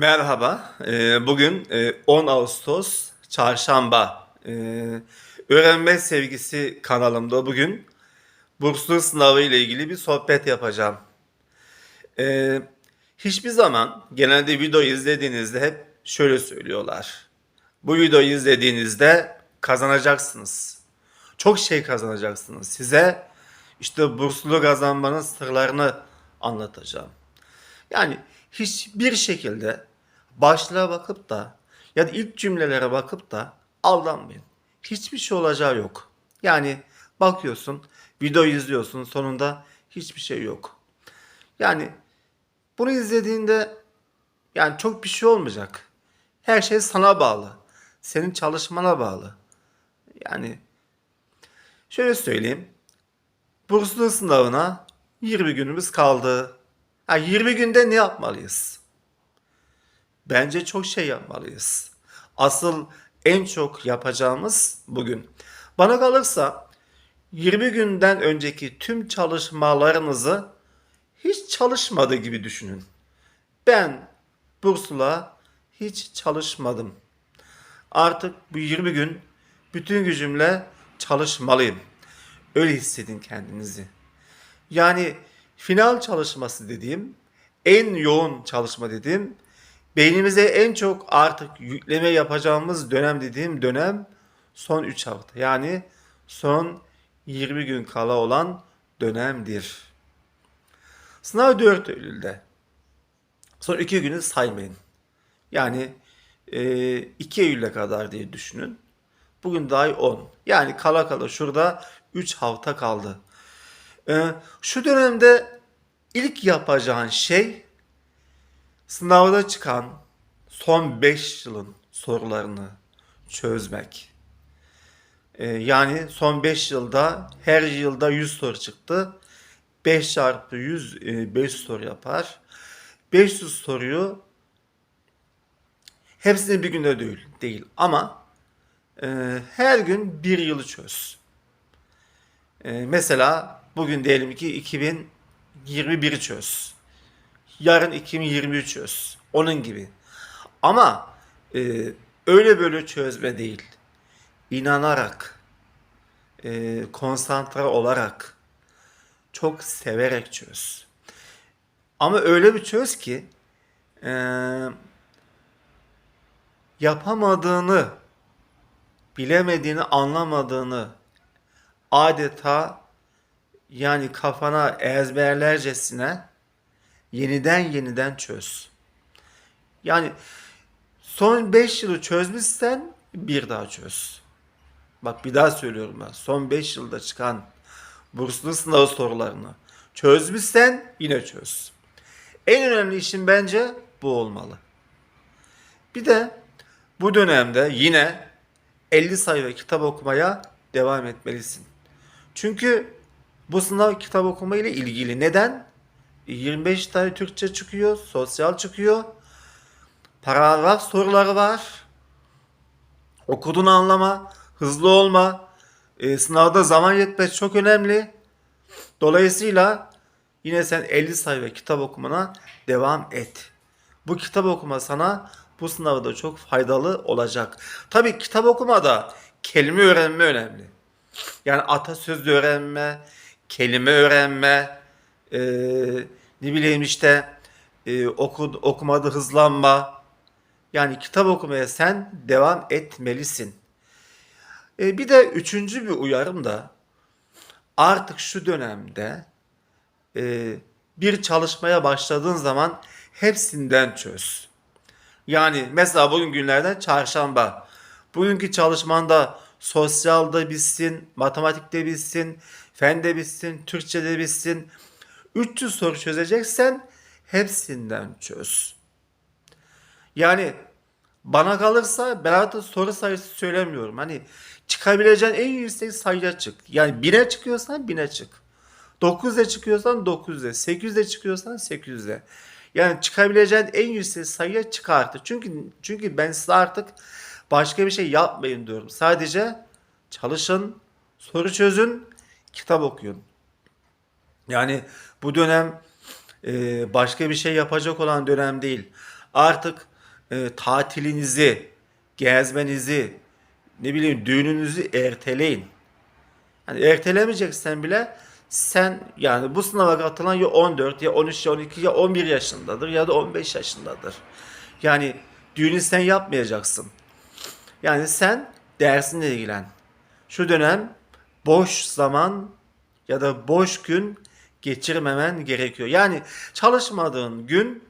Merhaba, Ee, bugün e, 10 Ağustos Çarşamba. Ee, Öğrenme Sevgisi kanalımda bugün burslu sınavı ile ilgili bir sohbet yapacağım. Ee, Hiçbir zaman genelde video izlediğinizde hep şöyle söylüyorlar. Bu videoyu izlediğinizde kazanacaksınız. Çok şey kazanacaksınız. Size işte burslu kazanmanın sırlarını anlatacağım. Yani hiçbir şekilde başlığa bakıp da ya da ilk cümlelere bakıp da aldanmayın. Hiçbir şey olacağı yok. Yani bakıyorsun, video izliyorsun sonunda hiçbir şey yok. Yani bunu izlediğinde yani çok bir şey olmayacak. Her şey sana bağlı. Senin çalışmana bağlı. Yani şöyle söyleyeyim. Burslu sınavına 20 günümüz kaldı. Ha, 20 günde ne yapmalıyız? Bence çok şey yapmalıyız. Asıl en çok yapacağımız bugün. Bana kalırsa 20 günden önceki tüm çalışmalarınızı hiç çalışmadı gibi düşünün. Ben bursla hiç çalışmadım. Artık bu 20 gün bütün gücümle çalışmalıyım. Öyle hissedin kendinizi. Yani final çalışması dediğim, en yoğun çalışma dediğim, beynimize en çok artık yükleme yapacağımız dönem dediğim dönem son 3 hafta. Yani son 20 gün kala olan dönemdir. Sınav 4 Eylül'de. Son 2 günü saymayın. Yani e, 2 Eylül'e kadar diye düşünün. Bugün daha 10. Yani kala kala şurada 3 hafta kaldı. Ee, şu dönemde ilk yapacağın şey sınavda çıkan son 5 yılın sorularını çözmek. Ee, yani son 5 yılda her yılda 100 soru çıktı. 5 çarpı 100 e, 500 soru yapar. 500 soruyu hepsini bir günde değil, değil ama e, her gün bir yılı çöz. E, mesela bugün diyelim ki 2021'i çöz. Yarın 2023 çöz. Onun gibi. Ama e, öyle böyle çözme değil. İnanarak, e, konsantre olarak, çok severek çöz. Ama öyle bir çöz ki e, yapamadığını, bilemediğini, anlamadığını adeta yani kafana ezberlercesine yeniden yeniden çöz. Yani son 5 yılı çözmüşsen bir daha çöz. Bak bir daha söylüyorum ben. Son 5 yılda çıkan burslu sınav sorularını çözmüşsen yine çöz. En önemli işin bence bu olmalı. Bir de bu dönemde yine 50 sayfa kitap okumaya devam etmelisin. Çünkü bu sınav kitap okuma ile ilgili. Neden? 25 tane Türkçe çıkıyor, sosyal çıkıyor. Paragraf soruları var. Okuduğunu anlama, hızlı olma. E, sınavda zaman yetmez çok önemli. Dolayısıyla yine sen 50 sayfa kitap okumana devam et. Bu kitap okuma sana bu sınavda çok faydalı olacak. Tabii kitap okumada kelime öğrenme önemli. Yani atasözü öğrenme, kelime öğrenme, e, ne bileyim işte e, oku, okumada hızlanma. Yani kitap okumaya sen devam etmelisin. E, bir de üçüncü bir uyarım da artık şu dönemde e, bir çalışmaya başladığın zaman hepsinden çöz. Yani mesela bugün günlerden çarşamba. Bugünkü çalışmanda sosyalda bitsin, matematikte bitsin, fende bitsin, Türkçede bitsin. 300 soru çözeceksen hepsinden çöz. Yani bana kalırsa ben artık soru sayısı söylemiyorum. Hani çıkabileceğin en yüksek sayıya çık. Yani 1'e çıkıyorsan 1000'e çık. 9'e çıkıyorsan 9'e, 8'e çıkıyorsan 8'e. Yani çıkabileceğin en yüksek sayıya çık artık. Çünkü çünkü ben size artık başka bir şey yapmayın diyorum. Sadece çalışın, soru çözün, kitap okuyun. Yani bu dönem e, başka bir şey yapacak olan dönem değil. Artık e, tatilinizi, gezmenizi, ne bileyim düğününüzü erteleyin. Hani ertelemeyeceksen bile sen yani bu sınava katılan ya 14 ya 13 ya 12 ya 11 yaşındadır ya da 15 yaşındadır. Yani düğünü sen yapmayacaksın. Yani sen dersinle ilgilen. Şu dönem boş zaman ya da boş gün geçirmemen gerekiyor. Yani çalışmadığın gün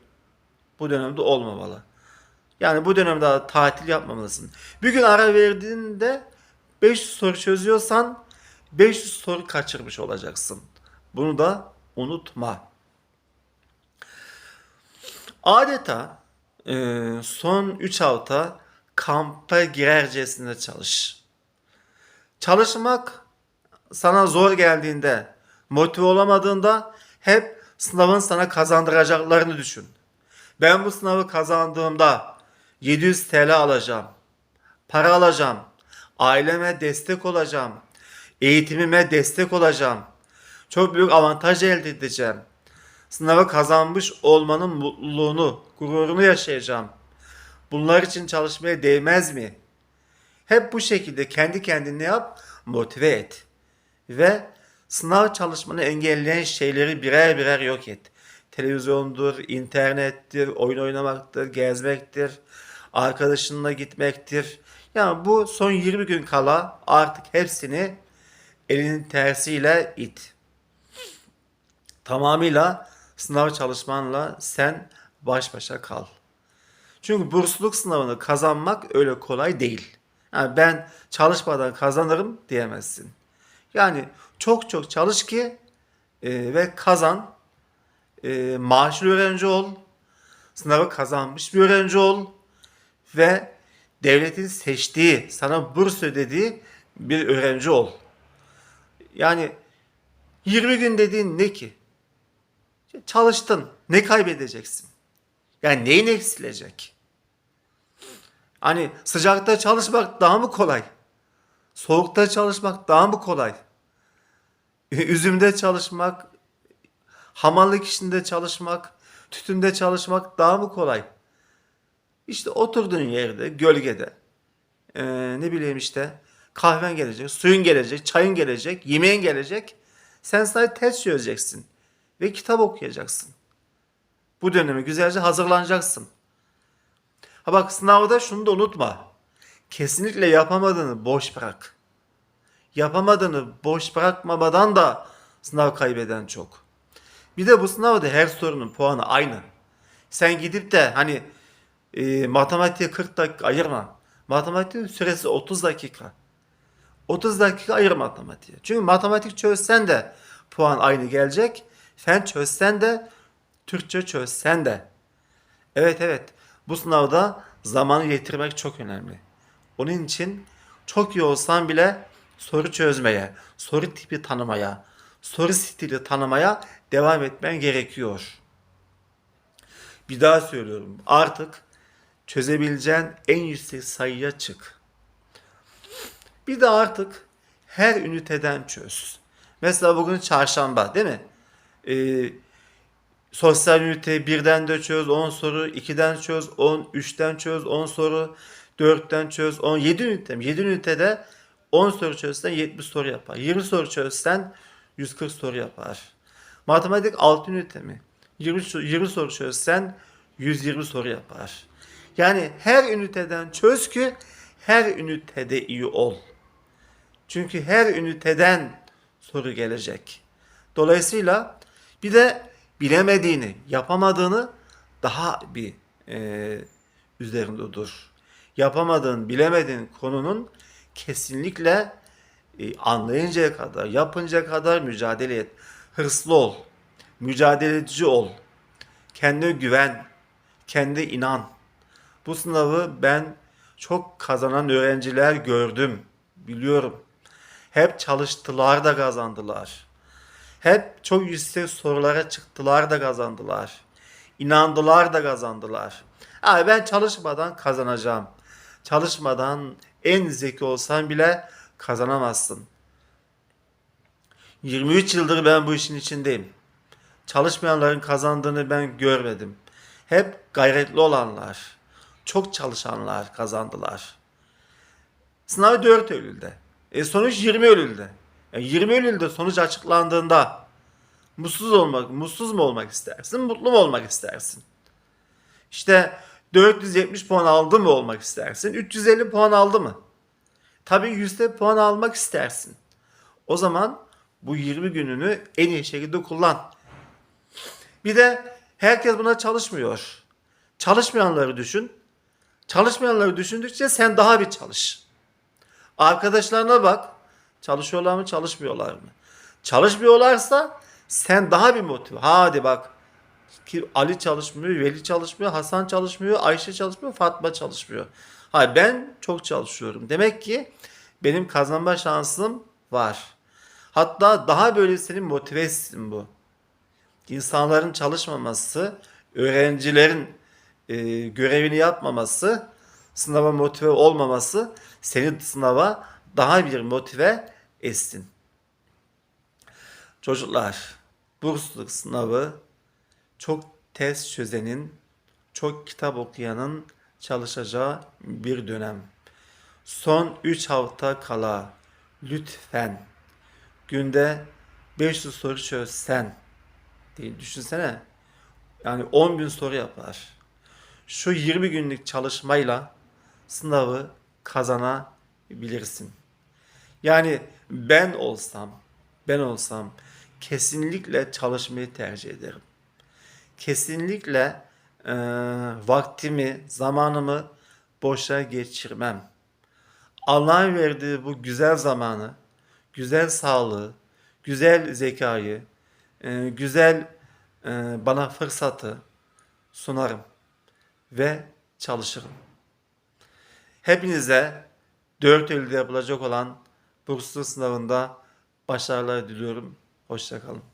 bu dönemde olmamalı. Yani bu dönemde tatil yapmamalısın. Bir gün ara verdiğinde 500 soru çözüyorsan 500 soru kaçırmış olacaksın. Bunu da unutma. Adeta e, son 3 hafta kampa girercesine çalış. Çalışmak sana zor geldiğinde, motive olamadığında hep sınavın sana kazandıracaklarını düşün. Ben bu sınavı kazandığımda 700 TL alacağım. Para alacağım. Aileme destek olacağım. Eğitimime destek olacağım. Çok büyük avantaj elde edeceğim. Sınavı kazanmış olmanın mutluluğunu, gururunu yaşayacağım. Bunlar için çalışmaya değmez mi? Hep bu şekilde kendi kendine yap, motive et. Ve sınav çalışmanı engelleyen şeyleri birer birer yok et. Televizyondur, internettir, oyun oynamaktır, gezmektir, arkadaşınla gitmektir. Yani bu son 20 gün kala artık hepsini elinin tersiyle it. Tamamıyla sınav çalışmanla sen baş başa kal. Çünkü bursluluk sınavını kazanmak öyle kolay değil. Yani ben çalışmadan kazanırım diyemezsin. Yani çok çok çalış ki e, ve kazan. E, maaşlı öğrenci ol. Sınavı kazanmış bir öğrenci ol. Ve devletin seçtiği, sana burs ödediği bir öğrenci ol. Yani 20 gün dediğin ne ki? Çalıştın. Ne kaybedeceksin? Yani neyin eksilecek? Hani sıcakta çalışmak daha mı kolay? Soğukta çalışmak daha mı kolay? Üzümde çalışmak, hamallık işinde çalışmak, tütünde çalışmak daha mı kolay? İşte oturduğun yerde, gölgede, ee, ne bileyim işte kahven gelecek, suyun gelecek, çayın gelecek, yemeğin gelecek. Sen sadece test çözeceksin ve kitap okuyacaksın. Bu döneme güzelce hazırlanacaksın. Ha bak sınavda şunu da unutma. Kesinlikle yapamadığını boş bırak. Yapamadığını boş bırakmamadan da sınav kaybeden çok. Bir de bu sınavda her sorunun puanı aynı. Sen gidip de hani e, matematiğe 40 dakika ayırma. Matematiğin süresi 30 dakika. 30 dakika ayır matematiğe. Çünkü matematik çözsen de puan aynı gelecek. Fen çözsen de Türkçe çözsen de. Evet evet bu sınavda zamanı yetirmek çok önemli. Onun için çok iyi olsan bile soru çözmeye, soru tipi tanımaya, soru stili tanımaya devam etmen gerekiyor. Bir daha söylüyorum. Artık çözebileceğin en yüksek sayıya çık. Bir de artık her üniteden çöz. Mesela bugün çarşamba değil mi? Ee, sosyal ünite 1'den de çöz 10 soru, 2'den çöz 10, 3'ten çöz 10 soru, 4'ten çöz 10, 7 ünite. 7 ünitede 10 soru çözsen 70 soru yapar. 20 soru çözsen 140 soru yapar. Matematik 6 ünite mi? 20, 20 soru çözsen 120 soru yapar. Yani her üniteden çöz ki her ünitede iyi ol. Çünkü her üniteden soru gelecek. Dolayısıyla bir de bilemediğini, yapamadığını daha bir e, üzerinde dur. Yapamadığın, bilemediğin konunun kesinlikle e, anlayıncaya kadar, yapıncaya kadar mücadele et. Hırslı ol, mücadeleci ol, kendine güven, kendine inan. Bu sınavı ben çok kazanan öğrenciler gördüm, biliyorum. Hep çalıştılar da kazandılar. Hep çok yüksek sorulara çıktılar da kazandılar. İnandılar da kazandılar. Abi ben çalışmadan kazanacağım. Çalışmadan en zeki olsan bile kazanamazsın. 23 yıldır ben bu işin içindeyim. Çalışmayanların kazandığını ben görmedim. Hep gayretli olanlar, çok çalışanlar kazandılar. Sınav 4 Eylül'de. E sonuç 20 Eylül'de. E 20 Eylül'de sonuç açıklandığında mutsuz olmak, mutsuz mu olmak istersin, mutlu mu olmak istersin? İşte 470 puan aldı mı olmak istersin? 350 puan aldı mı? Tabii yüzde puan almak istersin. O zaman bu 20 gününü en iyi şekilde kullan. Bir de herkes buna çalışmıyor. Çalışmayanları düşün. Çalışmayanları düşündükçe sen daha bir çalış. Arkadaşlarına bak. Çalışıyorlar mı, çalışmıyorlar mı? Çalışmıyorlarsa sen daha bir motive. Hadi bak. Ki Ali çalışmıyor, Veli çalışmıyor, Hasan çalışmıyor, Ayşe çalışmıyor, Fatma çalışmıyor. Hayır ben çok çalışıyorum. Demek ki benim kazanma şansım var. Hatta daha böyle seni motive etsin bu. İnsanların çalışmaması, öğrencilerin e, görevini yapmaması, sınava motive olmaması seni sınava daha bir motive etsin. Çocuklar, bursluluk sınavı çok test çözenin, çok kitap okuyanın çalışacağı bir dönem. Son 3 hafta kala lütfen günde 500 soru çözsen diye düşünsene. Yani 10 bin soru yapar. Şu 20 günlük çalışmayla sınavı kazanabilirsin. Yani ben olsam, ben olsam kesinlikle çalışmayı tercih ederim. Kesinlikle e, vaktimi, zamanımı boşa geçirmem. Allah'ın verdiği bu güzel zamanı, güzel sağlığı, güzel zekayı, e, güzel e, bana fırsatı sunarım ve çalışırım. Hepinize 4 Eylül'de yapılacak olan burslu sınavında başarılar diliyorum. Hoşçakalın.